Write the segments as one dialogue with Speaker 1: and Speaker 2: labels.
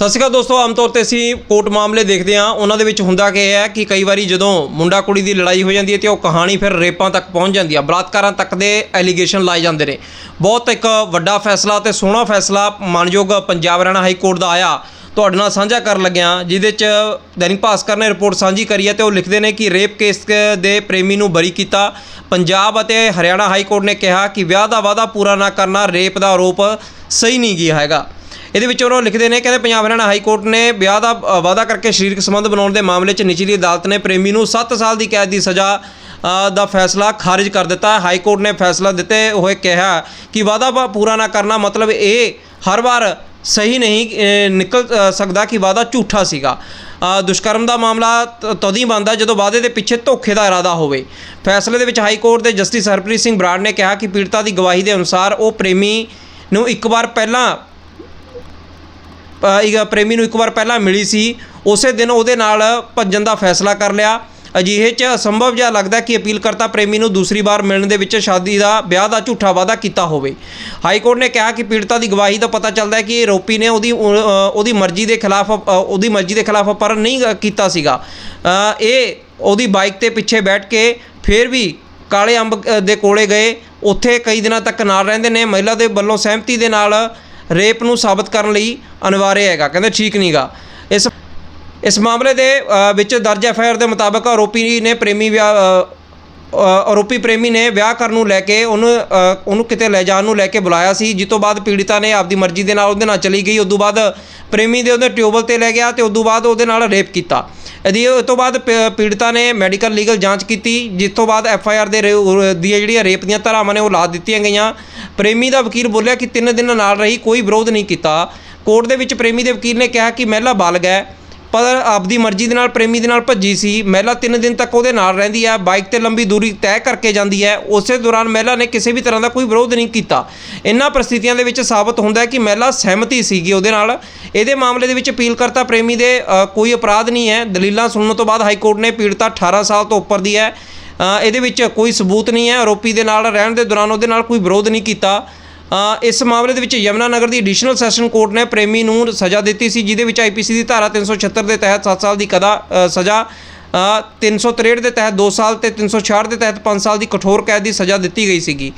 Speaker 1: ਸਤਿ ਸ਼੍ਰੀ ਅਕਾਲ ਦੋਸਤੋ, ਆਮ ਤੌਰ ਤੇ ਅਸੀਂ ਕੋਰਟ ਮਾਮਲੇ ਦੇਖਦੇ ਹਾਂ। ਉਹਨਾਂ ਦੇ ਵਿੱਚ ਹੁੰਦਾ ਕੀ ਹੈ ਕਿ ਕਈ ਵਾਰੀ ਜਦੋਂ ਮੁੰਡਾ ਕੁੜੀ ਦੀ ਲੜਾਈ ਹੋ ਜਾਂਦੀ ਹੈ ਤੇ ਉਹ ਕਹਾਣੀ ਫਿਰ ਰੇਪਾਂ ਤੱਕ ਪਹੁੰਚ ਜਾਂਦੀ ਹੈ। ਬਲਾਤਕਾਰਾਂ ਤੱਕ ਦੇ ਐਲੀਗੇਸ਼ਨ ਲਾਏ ਜਾਂਦੇ ਨੇ। ਬਹੁਤ ਇੱਕ ਵੱਡਾ ਫੈਸਲਾ ਤੇ ਸੋਹਣਾ ਫੈਸਲਾ ਮਾਨਯੋਗ ਪੰਜਾਬ ਹਰਿਆਣਾ ਹਾਈ ਕੋਰਟ ਦਾ ਆਇਆ। ਤੁਹਾਡੇ ਨਾਲ ਸਾਂਝਾ ਕਰਨ ਲੱਗਿਆ ਜਿਹਦੇ ਚ ਦੈਨਿਕ ਭਾਸਕਰ ਨੇ ਰਿਪੋਰਟ ਸਾਂਝੀ ਕਰੀ ਹੈ ਤੇ ਉਹ ਲਿਖਦੇ ਨੇ ਕਿ ਰੇਪ ਕੇਸ ਦੇ ਪ੍ਰੇਮੀ ਨੂੰ ਬਰੀ ਕੀਤਾ। ਪੰਜਾਬ ਅਤੇ ਹਰਿਆਣਾ ਹਾਈ ਕੋਰਟ ਨੇ ਕਿਹਾ ਕਿ ਵਿਆਹ ਦਾ ਵਾਅਦਾ ਪੂਰਾ ਨਾ ਕਰਨਾ, ਰੇਪ ਦਾ ਆਰੋਪ ਸਹੀ ਨਹੀਂ ਗਿਆ ਹੈਗਾ। ਇਹਦੇ ਵਿੱਚ ਉਹ ਲਿਖਦੇ ਨੇ, ਕਹਿੰਦੇ ਪੰਜਾਬ ਹਰਿਆਣਾ ਹਾਈ ਕੋਰਟ ਨੇ ਵਿਆਹ ਦਾ ਵਾਅਦਾ ਕਰਕੇ ਸਰੀਰਕ ਸੰਬੰਧ ਬਣਾਉਣ ਦੇ ਮਾਮਲੇ 'ਚ ਨਿਚਲੀ ਅਦਾਲਤ ਨੇ ਪ੍ਰੇਮੀ ਨੂੰ 7 ਸਾਲ ਦੀ ਕੈਦ ਦੀ ਸਜ਼ਾ ਦਾ ਫੈਸਲਾ ਖਾਰਜ ਕਰ ਦਿੱਤਾ। ਹਾਈ ਕੋਰਟ ਨੇ ਫੈਸਲਾ ਦਿੱਤੇ ਹੋਏ ਕਿਹਾ ਕਿ ਵਾਅਦਾ ਵਾ- ਪੂਰਾ ਨਾ ਕਰਨਾ ਮਤਲਬ ਇਹ ਹਰ ਵਾਰ ਸਹੀ ਨਹੀਂ ਨਿਕਲ ਸਕਦਾ ਕਿ ਵਾਅਦਾ ਝੂਠਾ ਸੀਗਾ। ਦੁਸ਼ਕਰਮ ਦਾ ਮਾਮਲਾ ਤਦੋਂ ਹੀ ਬਣਦਾ ਜਦੋਂ ਵਾਅਦੇ ਦੇ ਪਿੱਛੇ ਧੋਖੇ ਦਾ ਇਰਾਦਾ ਹੋਵੇ। ਫੈਸਲੇ ਦੇ ਵਿੱਚ ਹਾਈ ਕੋਰਟ ਦੇ ਜਸਟਿਸ ਹਰਪ੍ਰੀਤ ਸਿੰਘ ਬਰਾੜ ਨੇ ਕਿਹਾ ਕਿ ਪੀੜਤਾ ਦੀ ਗਵਾਹੀ ਦੇ ਅਨੁਸਾਰ ਉਹ ਪ੍ਰੇਮੀ ਨੂੰ ਇੱਕ ਵਾਰ ਪਹਿਲਾਂ ਇੱਕ ਪ੍ਰੇਮੀ ਨੂੰ ਇੱਕ ਵਾਰ ਪਹਿਲਾਂ ਮਿਲੀ ਸੀ। ਉਸੇ ਦਿਨ ਉਹਦੇ ਨਾਲ ਭੱਜਣ ਦਾ ਫੈਸਲਾ ਕਰ ਲਿਆ। ਅਜਿਹੇ 'ਚ ਅਸੰਭਵ ਜਿਹਾ ਲੱਗਦਾ ਕਿ ਅਪੀਲ ਕਰਤਾ ਪ੍ਰੇਮੀ ਨੂੰ ਦੂਸਰੀ ਵਾਰ ਮਿਲਣ ਦੇ ਵਿੱਚ ਸ਼ਾਦੀ ਦਾ, ਵਿਆਹ ਦਾ ਝੂਠਾ ਵਾਅਦਾ ਕੀਤਾ ਹੋਵੇ। ਹਾਈ ਕੋਰਟ ਨੇ ਕਿਹਾ ਕਿ ਪੀੜਤਾ ਦੀ ਗਵਾਹੀ ਦਾ ਪਤਾ ਚੱਲਦਾ ਹੈ ਕਿ ਰੋਪੀ ਨੇ ਉਹਦੀ ਉਹਦੀ ਮਰਜ਼ੀ ਦੇ ਖਿਲਾਫ ਉਹਦੀ ਮਰਜ਼ੀ ਦੇ ਖਿਲਾਫ ਅਪਹਰਨ ਨਹੀਂ ਕੀਤਾ ਸੀਗਾ। ਇਹ ਉਹਦੀ ਬਾਈਕ ਤੇ ਪਿੱਛੇ ਬੈਠ ਕੇ ਫਿਰ ਵੀ ਕਾਲੇ ਅੰਬ ਦੇ ਕੋਲੇ ਗਏ। ਉੱਥੇ ਕਈ ਦਿਨਾਂ ਤੱਕ ਨਾਲ ਰਹਿੰਦੇ ਨੇ। ਮਹਿਲਾ ਦੇ ਵੱਲੋਂ ਸਹਿਮਤੀ ਦੇ ਨਾਲ ਰੇਪ ਨੂੰ ਸਾਬਤ ਕਰਨ ਲਈ ਅਨਿਵਾਰਿਆ ਹੈਗਾ, ਕਹਿੰਦੇ ਠੀਕ ਨਹੀਂਗਾ ਇਸ ਇਸ ਮਾਮਲੇ ਦੇ ਵਿੱਚ ਦਰਜ ਐਫ ਆਈ ਆਰ ਦੇ ਮੁਤਾਬਕ ਆਰੋਪੀ ਨੇ ਪ੍ਰੇਮੀ ਵਿਆਹ ਆਰੋਪੀ ਪ੍ਰੇਮੀ ਨੇ ਵਿਆਹ ਕਰਨ ਨੂੰ ਲੈ ਕੇ ਉਹਨੂੰ ਉਹਨੂੰ ਕਿਤੇ ਲੈ ਜਾਣ ਨੂੰ ਲੈ ਕੇ ਬੁਲਾਇਆ ਸੀ। ਜਿਸ ਤੋਂ ਬਾਅਦ ਪੀੜਿਤਾ ਨੇ ਆਪਦੀ ਮਰਜ਼ੀ ਦੇ ਨਾਲ ਉਹਦੇ ਨਾਲ ਚਲੀ ਗਈ। ਉਦੋਂ ਬਾਅਦ ਪ੍ਰੇਮੀ ਦੇ ਉਹਦੇ ਟਿਊਬਲ ਤੇ ਲੈ ਗਿਆ ਤੇ ਤੋਂ ਬਾਅਦ ਉਹਦੇ ਨਾਲ ਰੇਪ ਕੀਤਾ। ਇਹਦੀ ਉਸ ਤੋਂ ਬਾਅਦ ਪ- ਪੀੜਿਤਾ ਨੇ ਮੈਡੀਕਲ ਲੀਗਲ ਜਾਂਚ ਕੀਤੀ ਜਿਸ ਤੋਂ ਬਾਅਦ ਐਫ ਆਈ ਆਰ ਦੇ ਰੇ- ਦੀਆਂ ਜਿਹੜੀਆਂ ਰੇਪ ਦੀਆਂ ਧਾਰਾਵਾਂ ਨੇ ਉਹ ਲਾ ਦਿੱਤੀਆਂ ਗਈਆਂ। ਪ੍ਰੇਮੀ ਦਾ ਵਕੀਲ ਬੋਲਿਆ ਕਿ ਤਿੰਨ ਦਿਨ ਨਾਲ ਰਹੀ, ਕੋਈ ਵਿਰੋਧ ਨਹੀਂ ਕੀਤਾ। ਕੋਰਟ ਦੇ ਵਿੱਚ ਪ੍ਰੇਮੀ ਦੇ ਵਕੀਲ ਨੇ ਕਿਹਾ ਕਿ ਮਹਿਲਾ ਬਾਲਗ ਹੈ, ਪਰ ਆਪਦੀ ਮਰਜ਼ੀ ਦੇ ਨਾਲ, ਪ੍ਰੇਮੀ ਦੇ ਨਾਲ ਭੱਜੀ ਸੀ। ਮਹਿਲਾ 3 ਦਿਨ ਤੱਕ ਉਹਦੇ ਨਾਲ ਰਹਿੰਦੀ ਹੈ, ਬਾਈਕ ਤੇ ਲੰਬੀ ਦੂਰੀ ਤੈਅ ਕਰਕੇ ਜਾਂਦੀ ਹੈ। ਉਸੇ ਦੌਰਾਨ ਮਹਿਲਾ ਨੇ ਕਿਸੇ ਵੀ ਤਰ੍ਹਾਂ ਦਾ ਕੋਈ ਵਿਰੋਧ ਨਹੀਂ ਕੀਤਾ। ਇਨ੍ਹਾਂ ਪ੍ਰਸਥਿਤੀਆਂ ਦੇ ਵਿੱਚ ਸਾਬਤ ਹੁੰਦਾ ਹੈ ਕਿ ਮਹਿਲਾ ਸਹਿਮਤੀ ਸੀਗੀ ਉਹਦੇ ਨਾਲ। ਇਹਦੇ ਮਾਮਲੇ ਦੇ ਵਿੱਚ ਅਪੀਲ ਕਰਤਾ ਪ੍ਰੇਮੀ ਦੇ ਕੋਈ ਅਪਰਾਧ ਨਹੀਂ ਹੈ। ਦਲੀਲਾਂ ਸੁਣਨ ਤੋਂ ਬਾਅਦ ਹਾਈ ਕੋਰਟ ਨੇ ਪੀੜਤਾ 18 ਸਾਲ ਤੋਂ ਉੱਪਰ ਦੀ ਹੈ। ਇਹਦੇ ਵਿੱਚ ਕੋਈ ਸਬੂਤ ਨਹੀਂ ਹੈ। ਆਰੋਪੀ ਦੇ ਨਾਲ ਰਹਿਣ ਦੇ ਦੌਰਾਨ ਉਹਦੇ ਨਾਲ ਕੋਈ ਵਿਰੋਧ ਨਹੀਂ ਕੀਤਾ। ਇਸ ਮਾਮਲੇ ਦੇ ਵਿੱਚ ਯਮਨਾ ਨਗਰ ਦੀ ਐਡੀਸ਼ਨਲ ਸੈਸ਼ਨ ਕੋਰਟ ਨੇ ਪ੍ਰੇਮੀ ਨੂੰ ਸਜ਼ਾ ਦਿੱਤੀ ਸੀ ਜਿਹਦੇ ਵਿੱਚ ਆਈਪੀਸੀ ਦੀ ਧਾਰਾ 376 ਦੇ ਤਹਿਤ 7 ਸਾਲ ਦੀ ਕਦਾ ਅ, ਸਜ਼ਾ ਅ, 363 ਦੇ ਤਹਿਤ 2 ਸਾਲ ਤੇ 366 ਦੇ ਤਹਿਤ 5 ਸਾਲ ਦੀ ਕਠੋਰ ਕੈਦ ਦੀ ਸਜ਼ਾ ਦਿੱਤੀ ਗਈ ਸੀਗੀ।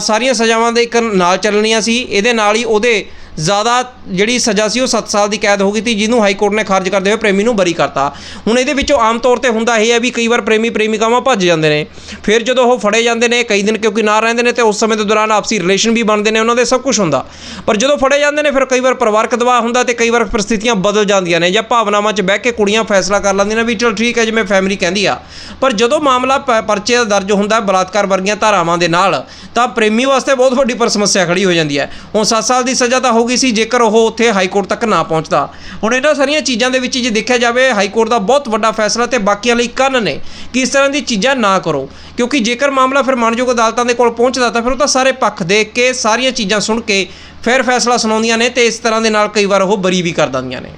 Speaker 1: ਸਾਰੀਆਂ ਸਜ਼ਾਵਾਂ ਦੇ ਇੱਕ ਨਾਲ ਚੱਲਣੀਆਂ ਸੀ। ਇਹਦੇ ਨਾਲ ਹੀ ਉਹਦੇ ਜ਼ਿਆਦਾ ਜਿਹੜੀ ਸਜ਼ਾ ਸੀ ਉਹ 7 ਸਾਲ ਦੀ ਕੈਦ ਹੋ ਗਈ ਸੀ, ਜਿਹਨੂੰ ਹਾਈ ਕੋਰਟ ਨੇ ਖਾਰਜ ਕਰਦੇ ਹੋਏ ਪ੍ਰੇਮੀ ਨੂੰ ਬਰੀ ਕਰਤਾ। ਹੁਣ ਇਹਦੇ ਵਿੱਚੋਂ ਆਮ ਤੌਰ ਤੇ ਹੁੰਦਾ ਇਹ ਹੈ ਵੀ ਕਈ ਵਾਰ ਪ੍ਰੇਮੀ ਪ੍ਰੇਮਿਕਾਵਾਂ ਭੱਜ ਜਾਂਦੇ ਨੇ। ਫਿਰ ਜਦੋਂ ਉਹ ਫੜੇ ਜਾਂਦੇ ਨੇ, ਕਈ ਦਿਨ ਕਿਉਂਕਿ ਨਾ ਰਹਿੰਦੇ ਨੇ ਤੇ ਉਸ ਸਮੇਂ ਦੇ ਦੌਰਾਨ ਆਪਸੀ ਰਿਲੇਸ਼ਨ ਵੀ ਬਣਦੇ ਨੇ, ਉਹਨਾਂ ਦੇ ਸਭ ਕੁਝ ਹੁੰਦਾ। ਪਰ ਜਦੋਂ ਫੜੇ ਜਾਂਦੇ ਨੇ, ਫਿਰ ਕਈ ਵਾਰ ਪਰਿਵਾਰਕ ਦਬਾਅ ਹੁੰਦਾ ਤੇ ਕਈ ਵਾਰ ਪਰਿਸਥਿਤੀਆਂ ਬਦਲ ਜਾਂਦੀਆਂ ਨੇ ਜਾਂ ਭਾਵਨਾਵਾਂ 'ਚ ਬਹਿ ਕੇ ਕੁੜੀਆਂ ਫੈਸਲਾ ਕਰ ਲੈਂਦੀਆਂ ਨੇ ਵੀ ਚਲ ਠੀਕ ਹੈ, ਜਿਵੇਂ ਫੈਮਿਲੀ ਕਹਿੰਦੀ ਆ। ਪਰ ਜਦੋਂ ਮਾਮਲਾ ਪ- ਪਰਚੇ ਦਾ ਦਰਜ ਹੁੰਦਾ ਹੈ ਬਲਾਤਕਾਰ ਵਰਗੀਆਂ ਧਾਰਾਵਾਂ ਦੇ ਨਾਲ, ਤਾਂ ਪ੍ਰੇਮੀ ਵਾਸਤੇ ਬਹੁਤ ਵੱਡੀ ਪਰ ਸਮੱਸਿਆ ਖੜੀ ਹੋ ਜਾਂਦੀ ਹੈ। ਹੁਣ 7 ਸਾਲ ਦੀ ਸਜ਼ਾ ਤਾਂ ਹੋ ਗਈ ਸੀ ਜੇਕਰ ਉਹ ਉੱਥੇ ਹਾਈ ਕੋਰਟ ਤੱਕ ਨਾ ਪਹੁੰਚਦਾ। ਹੁਣ ਇਹਨਾਂ ਸਾਰੀਆਂ ਚੀਜ਼ਾਂ ਦੇ ਵਿੱਚ ਜੇ ਦੇਖਿਆ ਜਾਵੇ, ਹਾਈ ਕੋਰਟ ਦਾ ਬਹੁਤ ਵੱਡਾ ਫੈਸਲਾ ਤੇ ਬਾਕੀਆਂ ਲਈ ਕੰਨ ਨੇ ਕਿ ਇਸ ਤਰ੍ਹਾਂ ਦੀ ਚੀਜ਼ਾਂ ਨਾ ਕਰੋ। ਕਿਉਂਕਿ ਜੇਕਰ ਮਾਮਲਾ ਫਿਰ ਮਾਨਯੋਗ ਅਦਾਲਤਾਂ ਦੇ ਕੋਲ ਪਹੁੰਚਦਾ ਤਾਂ ਫਿਰ ਉਹ ਤਾਂ ਸਾਰੇ ਪੱਖ ਦੇਖ ਕੇ ਸਾਰੀਆਂ ਚੀਜ਼ਾਂ ਸੁਣ ਕੇ ਫਿਰ ਫੈਸਲਾ ਸੁਣਾਉਂਦੀਆਂ ਨੇ ਤੇ ਇਸ ਤਰ੍ਹਾਂ ਦੇ ਨਾਲ ਕਈ ਵਾਰ ਉਹ ਬਰੀ ਵੀ ਕਰ ਦਿੰਦੀਆਂ ਨੇ।